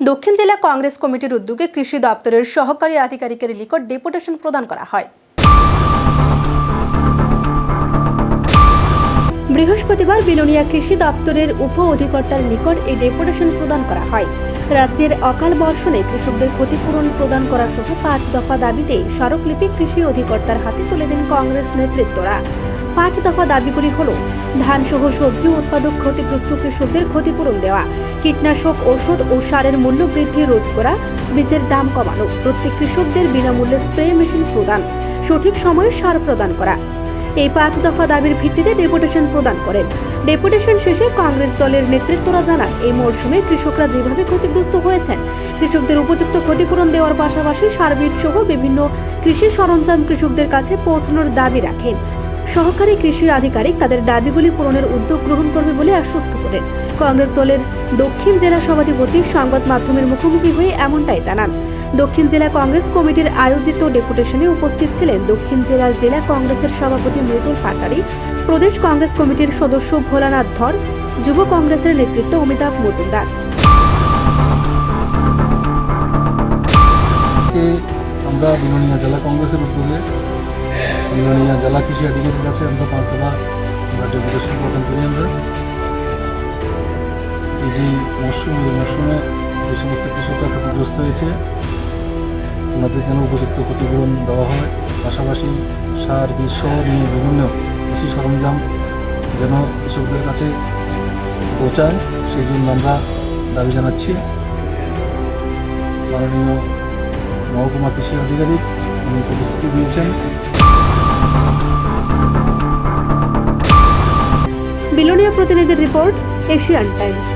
দক্ষিণ জেলা কংগ্রেস কমিটির উদ্যোগে কৃষি দপ্তরের সহকারী আধিকারিকের নিকট ডেপুটেশন প্রদান করা হয়। বৃহস্পতিবার বিলোনিয়া কৃষি দপ্তরের উপ অধিকর্তার নিকট এই ডেপুটেশন প্রদান করা হয়। রাজ্যের অকাল বর্ষণে কৃষকদের ক্ষতিপূরণ প্রদান করা সহ পাঁচ দফা দাবিতে স্মারকলিপি কৃষি অধিকর্তার হাতে তুলে দেন কংগ্রেস নেতৃত্বরা। পাঁচ দফা দাবিগুলি হল ধান সহ সবজি উৎপাদক ক্ষতিগ্রস্ত কৃষকদের ক্ষতিপূরণ দেওয়া, কীটনাশক ওষুধ ও সারের মূল্য বৃদ্ধি রোধ করা, বীজের দাম কমানো, প্রত্যেক কৃষকদের বিনামূল্যে স্প্রে মেশিন প্রদান, সঠিক সময়ে সার প্রদান করা। এই পাঁচ দফা দাবির ভিত্তিতে ডেপুটেশন প্রদান করেন। ডেপুটেশন শেষে কংগ্রেস দলের নেতৃত্বরা জানান, এই মরশুমে কৃষকরা যেভাবে ক্ষতিগ্রস্ত হয়েছেন, কৃষকদের উপযুক্ত ক্ষতিপূরণ দেওয়ার পাশাপাশি সার্বিক সহ বিভিন্ন কৃষি সরঞ্জাম কৃষকদের কাছে পৌঁছানোর দাবি রাখেন। সহকারী কৃষি আধিকারিক তাদের দাবিগুলি পূরণের উদ্যোগ গ্রহণ করবে বলে আশ্বস্ত করেন। কংগ্রেস দলের দক্ষিণ জেলা সভাধিপতি সংবাদ মাধ্যমের মুখোমুখি হয়ে এমনটাই জানান। দক্ষিণ জেলা কংগ্রেস কমিটির আয়োজিত ডেপুটেশনে উপস্থিত ছিলেন দক্ষিণ জেলার জেলা কংগ্রেসের সভাপতি মৃদুল পাটারি, প্রদেশ কংগ্রেস কমিটির সদস্য ভোলানাথ ধর, যুব কংগ্রেসের নেতৃত্ব অমিতাভ মজুমদার। আমরা বিলোনিয়া জেলা কংগ্রেসের উদ্যোগে বিলোনিয়া জেলা কৃষি আধিকারিকের কাছে আমরা পাঁচতলা আমরা ডেপুটেশন প্রদান করি আমরা। এই যে মরশুম, এই মরশুমে যে সমস্ত কৃষকরা ক্ষতিগ্রস্ত হয়েছে, ওনাদের যেন উপযুক্ত ক্ষতিপূরণ দেওয়া হয়। পাশাপাশি সার সহ নিয়ে বিভিন্ন কৃষি সরঞ্জাম যেন কৃষকদের কাছে পৌঁছায়, সেই জন্য আমরা দাবি জানাচ্ছি। মাননীয় মহকুমা কৃষি আধিকারিক, উনি প্রতিশ্রুতি দিয়েছেন। বিলোনিয়া প্রতিনিধির রিপোর্ট এশিয়ান টাইমস।